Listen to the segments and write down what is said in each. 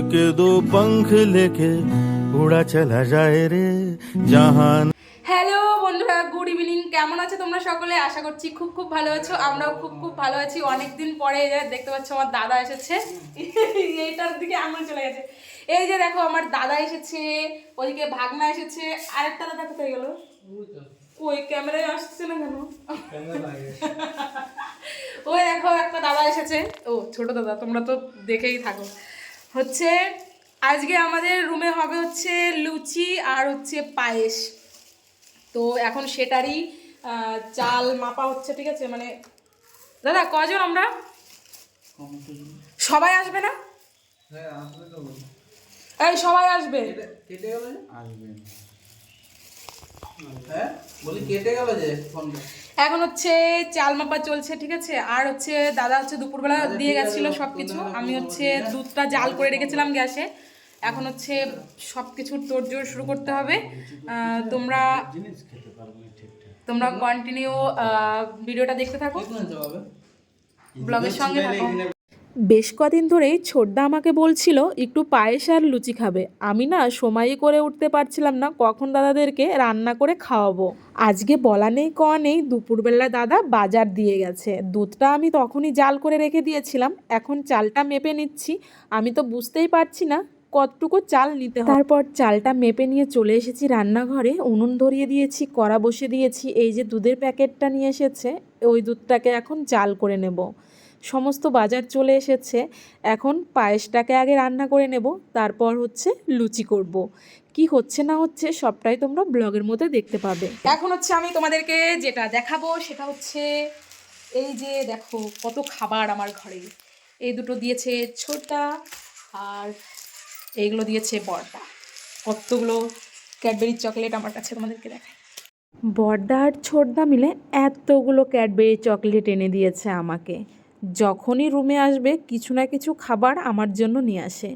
के दो पंख लेके उड़ा चला जाए रे जहान হ্যালো বন্ধুরা গুড ইভিনিং কেমন আছো তোমরা সকলে আশা করছি খুব খুব ভালো আছো আমরাও খুব খুব ভালো আছি অনেকদিন পরে এই যে দেখতে পাচ্ছ আমার দাদা এসেছে এইটার দিকে আঙুল চলে গেছে এই যে দেখো আমার দাদা এসেছে ওইদিকে ভাগনা এসেছে আরেকটা দাদা কোথায় গেল ওই ক্যামেরায় আসছে না কেন ওই দেখো একটা দাদা এসেছে ও ছোট দাদা তোমরা তো দেখেই থাকো হচ্ছে আজকে আমাদের রুমে হবে হচ্ছে লুচি আর হচ্ছে পায়েস। তো এখন সেটারই চাল মাপা হচ্ছে ঠিক আছে? মানে দাদা কজন আমরা? সবাই আসবে না? এই সবাই আসবে। কেটে গেল যে হ্যাঁ বলি কেটে গেল যে ফোনটা এখন হচ্ছে চাল মাপা চলছে ঠিক আছে? আর হচ্ছে দাদা হচ্ছে দুপুরবেলা দিয়ে গেছিল সব কিছু আমি হচ্ছে দুধটা জাল করে রেখেছিলাম গ্যাসে। এখন হচ্ছে সব কিছুর তোড়জোড় শুরু করতে হবে। তোমরা তোমরা কন্টিনিউ ভিডিওটা দেখতে থাকো। ব্লগের সঙ্গে থাকো। বেশ কদিন ধরেই ছোটদা আমাকে বলছিল, একটু পায়েস আর লুচি খাবে। আমি না সময়ই করে উঠতে পারছিলাম না, কখন দাদাদেরকে রান্না করে খাওয়াবো। আজকে বলা নেই ক নেই, দুপুরবেলা দাদা বাজার দিয়ে গেছে। দুধটা আমি তখনই জাল করে রেখে দিয়েছিলাম, এখন চালটা মেপে নিচ্ছি। আমি তো বুঝতেই পারছি না কতটুকু চাল নিতে তারপর চালটা মেপে নিয়ে চলে এসেছি রান্নাঘরে, উনুন ধরিয়ে দিয়েছি, কড়া বসে দিয়েছি, এই যে দুধের প্যাকেটটা নিয়ে এসেছে, ওই দুধটাকে এখন জাল করে নেব। সমস্ত বাজার চলে এসেছে। এখন পায়েসটাকে আগে রান্না করে নেব, তারপর হচ্ছে লুচি করব। কি হচ্ছে না হচ্ছে সবটাই তোমরা ব্লগের মধ্যে দেখতে পাবে। এখন হচ্ছে আমি তোমাদেরকে যেটা দেখাবো সেটা হচ্ছে এই যে দেখো কত খাবার আমার ঘরে। এই দুটো দিয়েছে ছোটা আর এইগুলো দিয়েছে বড়টা। কতগুলো ক্যাডবেরির চকলেট আমার কাছে তোমাদেরকে দেখাই। বড়দা আর ছোটদা মিলে এতগুলো ক্যাডবেরি চকলেট এনে দিয়েছে আমাকে। যখনই রুমে আসবে, কিছু না কিছু খাবার আমার জন্য নিয়ে আসে।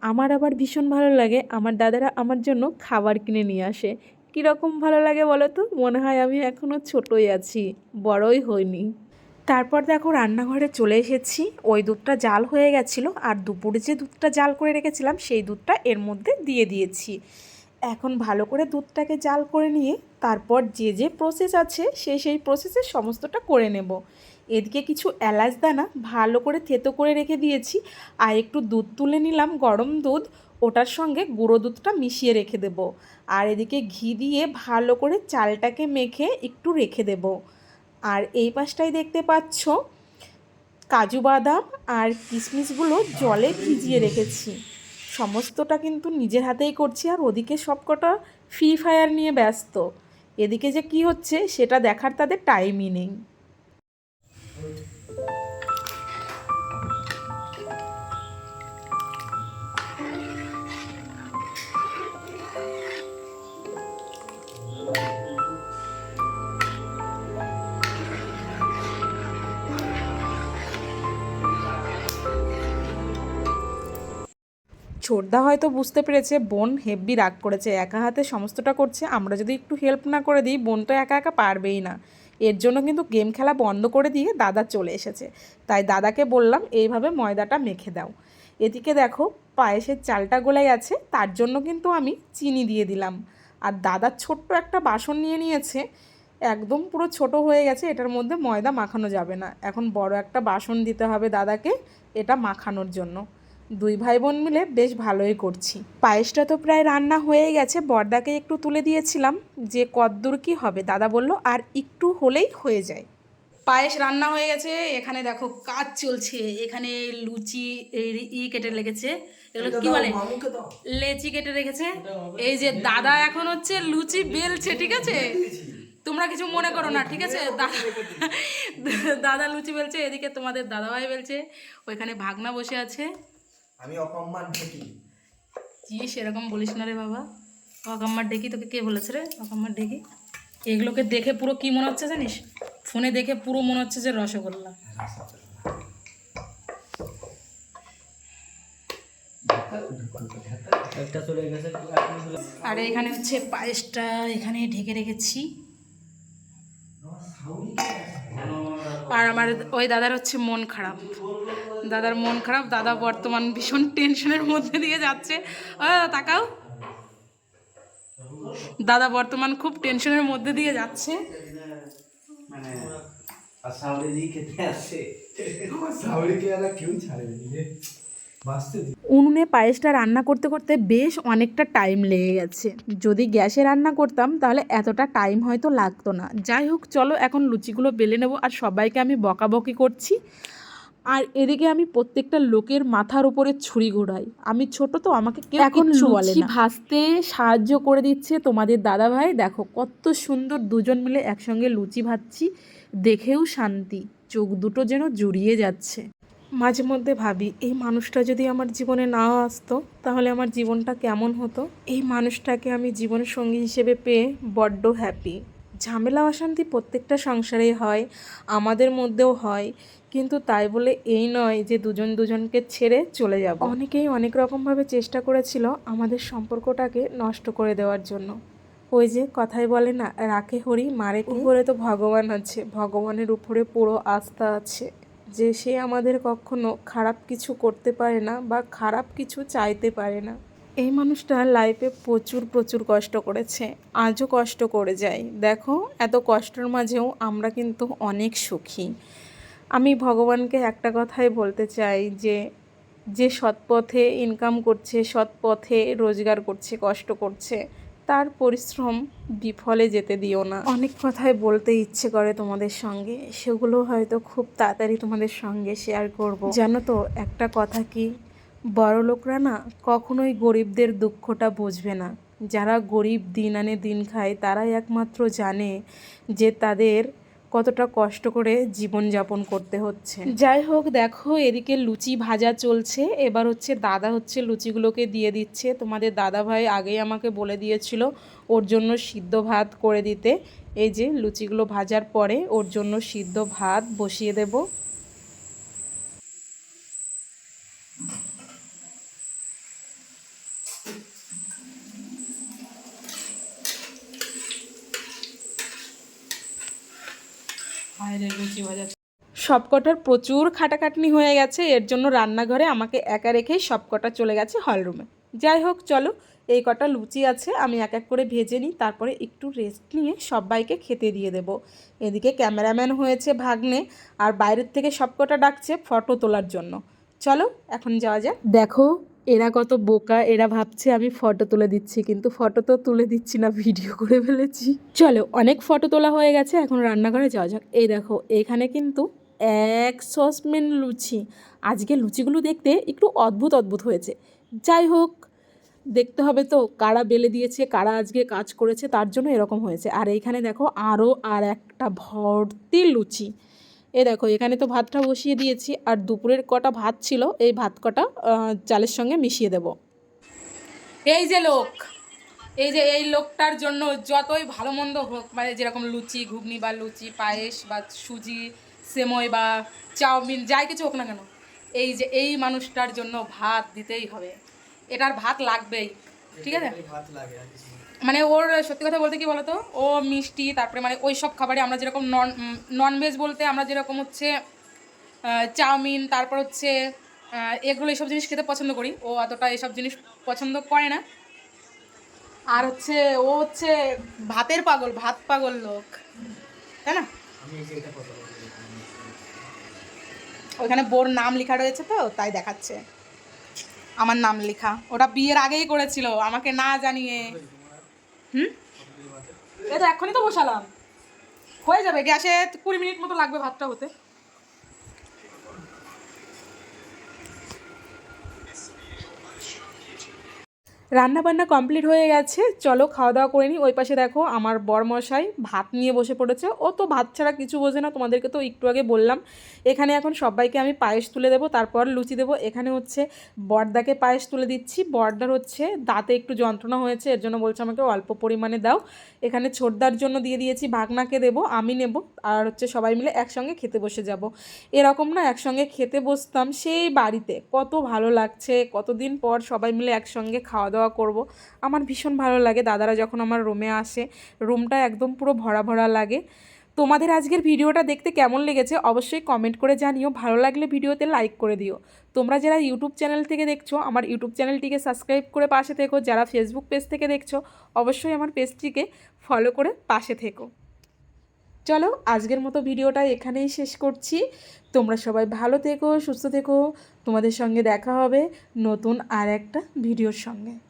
আমার আবার ভীষণ ভালো লাগে। আমার দাদারা আমার জন্য খাবার কিনে নিয়ে আসে। কীরকম ভালো লাগে বলো তো? মনে হয় আমি এখনও ছোটই আছি, বড়ই হইনি। তারপর দেখো রান্নাঘরে চলে এসেছি। ওই দুধটা জাল হয়ে গেছিল আর দুপুরে যে দুধটা জাল করে রেখেছিলাম, সেই দুধটা এর মধ্যে দিয়ে দিয়েছি। এখন ভালো করে দুধটাকে জাল করে নিয়ে, তারপর যে যে প্রসেস আছে সেই সেই প্রসেসের সমস্তটা করে নেব। এদিকে কিছু এলাচ দানা ভালো করে থেতো করে রেখে দিয়েছি আর একটু দুধ তুলে নিলাম, গরম দুধ। ওটার সঙ্গে গুঁড়ো দুধটা মিশিয়ে রেখে দেব। আর এদিকে ঘি দিয়ে ভালো করে চালটাকে মেখে একটু রেখে দেব। আর এই পাশটায় দেখতে পাচ্ছ কাজু বাদাম আর কিশমিশগুলো জলে ভিজিয়ে রেখেছি। সমস্তটা কিন্তু নিজের হাতেই করছি আর ওদিকে সবকটা ফ্রি ফায়ার নিয়ে ব্যস্ত। এদিকে যে কি হচ্ছে সেটা দেখার তাদের টাইমই নেই। ছোটদা হয়তো বুঝতে পেরেছে, বোন হেব্বি রাগ করেছে, একা হাতে সমস্তটা করছে, আমরা যদি একটু হেল্প না করে দিই, বোন তো একা একা পারবেই না। এর জন্য কিন্তু গেম খেলা বন্ধ করে দিয়ে দাদা চলে এসেছে। তাই দাদাকে বললাম, এইভাবে ময়দাটা মেখে দাও। এদিকে দেখো, পায়েসের চালটা গোলাই আছে, তার জন্য কিন্তু আমি চিনি দিয়ে দিলাম। আর দাদা ছোট্ট একটা বাসন নিয়ে নিয়েছে। একদম পুরো ছোট হয়ে গেছে, এটার মধ্যে ময়দা মাখানো যাবে না। এখন বড় একটা বাসন দিতে হবে দাদাকে, এটা মাখানোর জন্য। দুই ভাই বোন মিলে বেশ ভালোই করছি। পায়েসটা তো প্রায় রান্না হয়ে গেছে বর্দাকে একটু তুলে দিয়েছিলাম যে কদ্দূর কি হবে দাদা বলল আর একটু হলেই হয়ে যায়। পায়েস রান্না হয়ে গেছে এখানে দেখো কাজ চলছে এখানে লুচি ই কেটে লেগেছে এগুলো কি বলে? লেচি কেটে রেখেছে এই যে দাদা এখন হচ্ছে লুচি বেলছে ঠিক আছে? তোমরা কিছু মনে করো না ঠিক আছে? দাদা লুচি বেলছে এদিকে তোমাদের দাদাভাই বেলছে ওইখানে ভাগনা বসে আছে। আমি অকম্মান ঠেকি কি সেরকম বলিস না রে বাবা। অকাম্মার ডেকি তোকে কে বলেছে রে? অকাম্মার ডেকি এগুলোকে দেখে পুরো কি মনে হচ্ছে জানিস? ফোনে দেখে পুরো মনে হচ্ছে যে রসগোল্লা। আর এখানে হচ্ছে পায়েসটা এখানে ঢেকে রেখেছি। আর আমার ওই দাদার হচ্ছে মন খারাপ। দাদার মন খারাপ দাদা বর্তমান ভীষণ টেনশনের মধ্যে দিয়ে যাচ্ছে। দাদা তাকাও। দাদা বর্তমান খুব টেনশনের মধ্যে দিয়ে যাচ্ছে। মানে উনুনে পায়েসটা রান্না করতে করতে বেশ অনেকটা টাইম লেগে গেছে। যদি গ্যাসে রান্না করতাম তাহলে এতটা টাইম হয়তো লাগতো না। যাই হোক চলো এখন লুচিগুলো বেলে নেব আর সবাইকে আমি বকাবকি করছি। আর এদিকে আমি প্রত্যেকটা লোকের মাথার উপরে ছুরি ঘোরাই। আমি ছোট তো আমাকে কেউ এখন বলে লুচি না। ভাজতে সাহায্য করে দিচ্ছে তোমাদের দাদা ভাই দেখো কত সুন্দর দুজন মিলে একসঙ্গে লুচি ভাজছি। দেখেও শান্তি চোখ দুটো যেন জুড়িয়ে যাচ্ছে। মাঝে মধ্যে ভাবি এই মানুষটা যদি আমার জীবনে না আসতো তাহলে আমার জীবনটা কেমন হতো? এই মানুষটাকে আমি জীবন সঙ্গী হিসেবে পেয়ে বড্ড হ্যাপি ঝামেলা অশান্তি প্রত্যেকটা সংসারেই হয় আমাদের মধ্যেও হয়। কিন্তু তাই বলে এই নয় যে দুজন দুজনকে ছেড়ে চলে যাব। অনেকেই অনেক রকমভাবে চেষ্টা করেছিল আমাদের সম্পর্কটাকে নষ্ট করে দেওয়ার জন্য। ওই যে কথাই বলে না রাখে হরি মারে কে? উপরে তো ভগবান আছে। ভগবানের উপরে পুরো আস্থা আছে যে সে আমাদের কখনো খারাপ কিছু করতে পারে না বা খারাপ কিছু চাইতে পারে না। এই মানুষটা লাইফে প্রচুর প্রচুর কষ্ট করেছে। আজও কষ্ট করে যায়। দেখো, এত কষ্টের মাঝেও আমরা কিন্তু অনেক সুখী। আমি ভগবানকে একটা কথাই বলতে চাই যে যে সৎ পথে ইনকাম করছে সৎ পথে রোজগার করছে, কষ্ট করছে, তার পরিশ্রম বিফলে যেতে দিও না। অনেক কথাই বলতে ইচ্ছে করে তোমাদের সঙ্গে। সেগুলো হয়তো খুব তাড়াতাড়ি তোমাদের সঙ্গে শেয়ার করব। জানো তো, একটা কথা কি? বড় লোকরা না কখনোই গরিবদের দুঃখটা বুঝবে না। যারা গরিব দিন আনে দিন খায়, তারাই একমাত্র জানে যে তাদের কতটা কষ্ট করে জীবনযাপন করতে হচ্ছে। যাই হোক, দেখো, এদিকে লুচি ভাজা চলছে। এবার হচ্ছে দাদা হচ্ছে লুচিগুলোকে দিয়ে দিচ্ছে। তোমাদের দাদা ভাই আগেই আমাকে বলে দিয়েছিল ওর জন্য সিদ্ধ ভাত করে দিতে। এই যে লুচিগুলো ভাজার পরে ওর জন্য সিদ্ধ ভাত বসিয়ে দেব। সবকটার প্রচুর খাটাখাটনি হয়ে গেছে, এর জন্য রান্নাঘরে আমাকে একা রেখেই সবকটা চলে গেছে হলরুমে। যাই হোক, চলো, এই কটা লুচি আছে, আমি এক এক করে ভেজে নিই, তারপরে একটু রেস্ট নিয়ে সবাইকে খেতে দিয়ে দেব। এদিকে ক্যামেরাম্যান হয়েছে ভাগ্নে, আর বাইরের থেকে সবকটা ডাকছে ফটো তোলার জন্য। চলো, এখন যাওয়া যাক। দেখো এরা কত বোকা, এরা ভাবছে আমি ফটো তুলে দিচ্ছি, কিন্তু ফটো তো তুলে দিচ্ছি না ভিডিও করে ফেলেছি। চলো, অনেক ফটো তোলা হয়ে গেছে, এখন রান্নাঘরে যাওয়া যাক। এই দেখো, এখানে কিন্তু এক সসমেন লুচি। আজকে লুচিগুলো দেখতে একটু অদ্ভুত অদ্ভুত হয়েছে। যাই হোক, দেখতে হবে তো কারা বেলে দিয়েছে, কারা আজকে কাজ করেছে, তার জন্য এরকম হয়েছে। আর এইখানে দেখো আরও আর একটা ভর্তি লুচি। এ দেখো, এখানে তো ভাতটা বসিয়ে দিয়েছি, আর দুপুরের কটা ভাত ছিল, এই ভাত কটা চালের সঙ্গে মিশিয়ে দেব। এই যে লোক, এই যে এই লোকটার জন্য যতই ভালো মন্দ হোক মানে যেরকম লুচি, ঘুগনি বা লুচি, পায়েস বা সুজি সেমই বা চাউমিন, যাই কিছু হোক না কেন, এই যে এই মানুষটার জন্য ভাত দিতেই হবে। এটার ভাত লাগবেই, ঠিক আছে? ভাত লাগে। মানে ওর সত্যি কথা বলতে কি বলতো? ও মিষ্টি তারপরে মানে ওই সব খাবারে আমরা যেরকম নন ননভেজ বলতে আমরা যেরকম হচ্ছে চাউমিন তারপর হচ্ছে এগুলো এইসব জিনিস খেতে পছন্দ করি। ও অতটা এসব জিনিস পছন্দ করে না। আর হচ্ছে ও হচ্ছে ভাতের পাগল ভাত পাগল লোক। তাই না? ওইখানে বোর নাম লেখা রয়েছে তো তাই দেখাচ্ছে। আমার নাম লেখা। ওটা বিয়ের আগেই করেছিল আমাকে না জানিয়ে। হুম? এই তো এক্ষুনি তো বসালাম। হয়ে যাবে, গ্যাসে কুড়ি মিনিট মতো লাগবে ভাতটা হতে। রান্না বান্না কমপ্লিট হয়ে গেছে, চলো খাওয়া দাওয়া করে নিই ওই পাশে দেখো আমার বরমশাই ভাত নিয়ে বসে পড়েছে। ও তো ভাত ছাড়া কিছু বোঝে না, তোমাদেরকে তো একটু আগে বললাম। এখানে এখন সবাইকে আমি পায়েস তুলে দেবো, তারপর লুচি দেবো। এখানে হচ্ছে বর্দাকে পায়েস তুলে দিচ্ছি। বর্দার হচ্ছে দাঁতে একটু যন্ত্রণা হয়েছে, এর জন্য বলছে আমাকে অল্প পরিমাণে দাও। এখানে ছোটদার জন্য দিয়ে দিয়েছি, ভাগনাকে দেবো, আমি নেব, আর হচ্ছে সবাই মিলে একসঙ্গে খেতে বসে যাব। এরকম না, একসঙ্গে খেতে বসতাম সেই বাড়িতে। কত ভালো লাগছে, কতদিন পর সবাই মিলে একসঙ্গে খাওয়া দাওয়া করব। আমার ভীষণ ভালো লাগে। দাদারা যখন আমার রুমে আসে রুমটা একদম পুরো ভরা ভরা লাগে। তোমাদের আজকের ভিডিওটা দেখতে কেমন লেগেছে অবশ্যই কমেন্ট করে জানিও। ভালো লাগলে ভিডিওতে লাইক করে দিও। তোমরা যারা ইউটিউব চ্যানেল থেকে দেখছ, আমার ইউটিউব চ্যানেলটিকে সাবস্ক্রাইব করে পাশে থেকো। যারা ফেসবুক পেজ থেকে দেখছ, অবশ্যই আমার পেজটিকে ফলো করে পাশে থেকো। চলো, আজকের মতো ভিডিওটা এখানেই শেষ করছি। তোমরা সবাই ভালো থেকো, সুস্থ থেকো। তোমাদের সঙ্গে দেখা হবে নতুন আর একটা ভিডিওর সঙ্গে।